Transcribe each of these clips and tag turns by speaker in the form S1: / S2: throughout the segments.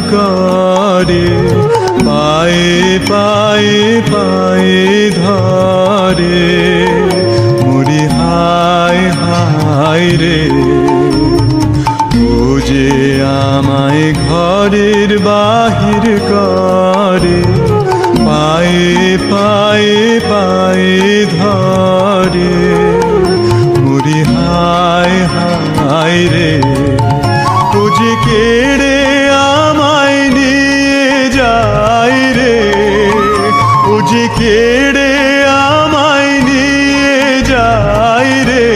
S1: করে কেড়ে আমায় নিয়ে যাই রে।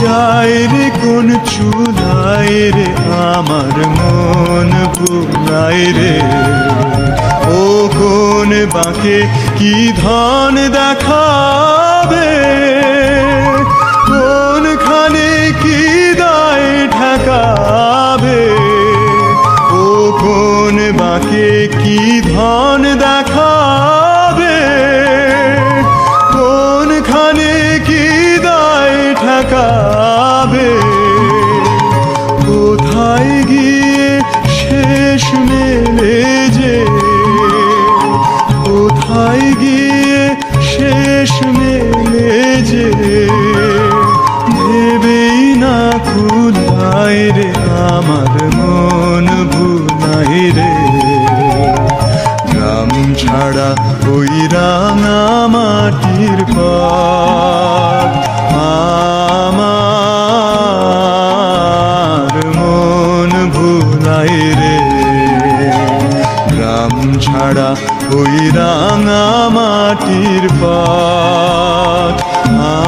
S1: যাই রে কোন চুলাই রে, আমার মন ভুলাই রে। ও কোন বাঁকে কি ধন দেখাবে? কোনখানে কি দায় ঠেকাবে? ও কোন বাঁকে কি ধন দেখাবে? মন ভুলাই রে। গ্রাম ছাড়া ওই রাঙা মাটির পথ আমার মন ভুলাই রে। গ্রাম ছাড়া ওই রাঙা মাটির পথ আমার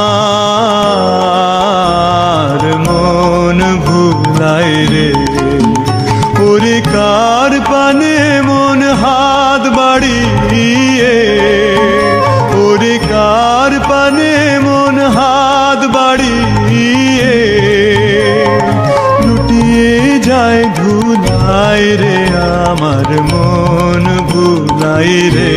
S1: আমার মন ভুলাই রে।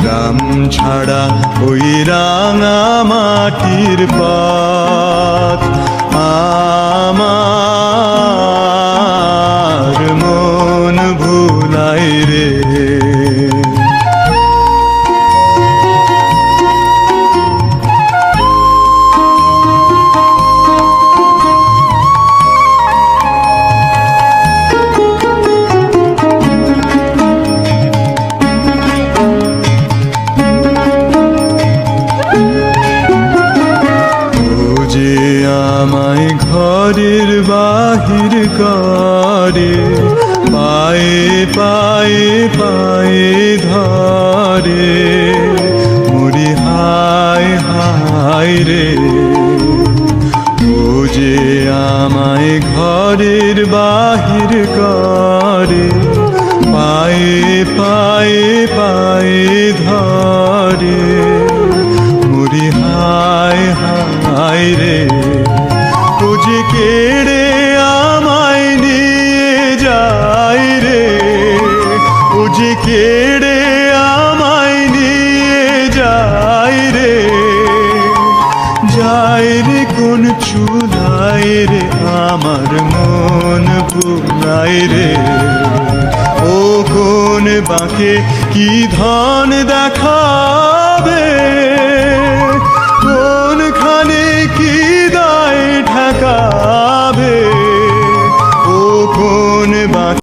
S1: গ্রাম ছাড়া ওই রাঙা মাটির পথ। ধরে মুড়ি হায় হায় রে। যে কেড়ে আমায় নিয়ে যায় রে। যে কেড়ে আমায় নিয়ে যায় রে। যায় রে কোন চুলায় রে, আমার মন ভুলায় রে। ও বাঁকে কি ধান দেখাবে? কোনখানে কি দায় ঢাকা